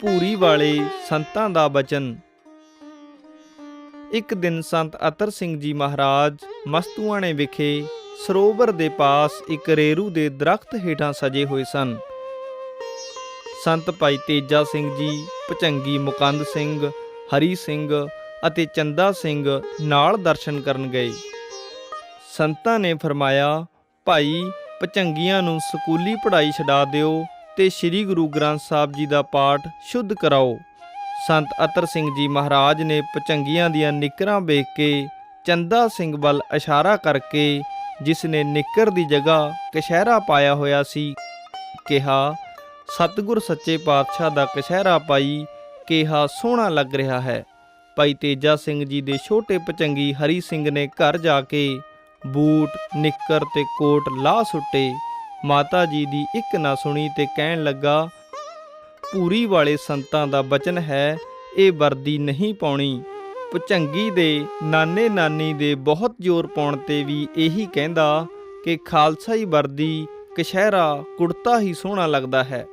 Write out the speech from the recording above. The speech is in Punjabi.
ਭੂਰੀ ਵਾਲੇ ਸੰਤਾਂ ਦਾ ਬਚਨ। ਇੱਕ ਦਿਨ ਸੰਤ ਅਤਰ ਸਿੰਘ ਜੀ ਮਹਾਰਾਜ ਮਸਤੂਆਣੇ ਵਿਖੇ ਸਰੋਵਰ ਦੇ ਪਾਸ ਇੱਕ ਰੇਰੂ ਦੇ ਦਰਖਤ ਹੇਠਾਂ ਸਜੇ ਹੋਏ ਸਨ। ਸੰਤ ਭਾਈ ਤੇਜਾ ਸਿੰਘ ਜੀ, ਭਚੰਗੀ ਮੁਕੰਦ ਸਿੰਘ, ਹਰੀ ਸਿੰਘ ਅਤੇ ਚੰਦਾ ਸਿੰਘ ਨਾਲ ਦਰਸ਼ਨ ਕਰਨ ਗਏ। ਸੰਤਾਂ ਨੇ ਫਰਮਾਇਆ, ਭਾਈ, ਭਚੰਗੀਆਂ ਨੂੰ ਸਕੂਲੀ ਪੜ੍ਹਾਈ ਛਡਾ ਦਿਓ ਤੇ ਸ੍ਰੀ ਗੁਰੂ ਗ੍ਰੰਥ ਸਾਹਿਬ ਜੀ ਦਾ ਪਾਠ ਸ਼ੁੱਧ ਕਰਾਓ। ਸੰਤ ਅਤਰ ਸਿੰਘ ਜੀ ਮਹਾਰਾਜ ਨੇ ਪਚੰਗੀਆਂ ਦੀਆਂ ਨਿੱਕਰਾਂ ਵੇਖ ਕੇ ਚੰਦਾ ਸਿੰਘ ਵੱਲ ਇਸ਼ਾਰਾ ਕਰਕੇ ਜਿਸ ਨੇ ਨਿੱਕਰ ਦੀ ਜਗ੍ਹਾ ਕਸ਼ਹਿਰਾ ਪਾਇਆ ਹੋਇਆ ਸੀ, ਕਿਹਾ, ਸਤਿਗੁਰ ਸੱਚੇ ਪਾਤਸ਼ਾਹ ਦਾ ਕਸ਼ਹਿਰਾ ਪਾਈ ਕਿਹਾ ਸੋਹਣਾ ਲੱਗ ਰਿਹਾ ਹੈ। ਭਾਈ ਤੇਜਾ ਸਿੰਘ ਜੀ ਦੇ ਛੋਟੇ ਪਚੰਗੀ ਹਰੀ ਸਿੰਘ ਨੇ ਘਰ ਜਾ ਕੇ ਬੂਟ, ਨਿੱਕਰ ਤੇ ਕੋਟ ਲਾਹ ਸੁੱਟੇ। ਮਾਤਾ ਜੀ ਦੀ ਇੱਕ ਨਾ ਸੁਣੀ ਤੇ ਕਹਿਣ ਲੱਗਾ ਪੂਰੀ ਵਾਲੇ ਸੰਤਾਂ ਦਾ ਬਚਨ ਹੈ, ਇਹ ਵਰਦੀ ਨਹੀਂ ਪਾਉਣੀ। ਭੁਚੰਗੀ ਦੇ ਨਾਨੇ ਨਾਨੀ ਦੇ ਬਹੁਤ ਜ਼ੋਰ ਪਾਉਣ ਤੇ ਵੀ ਇਹੀ ਕਹਿੰਦਾ ਕਿ ਖਾਲਸਾ ਹੀ ਵਰਦੀ ਕਸ਼ਹਿਰਾ ਕੁੜਤਾ ਹੀ ਸੋਹਣਾ ਲੱਗਦਾ ਹੈ।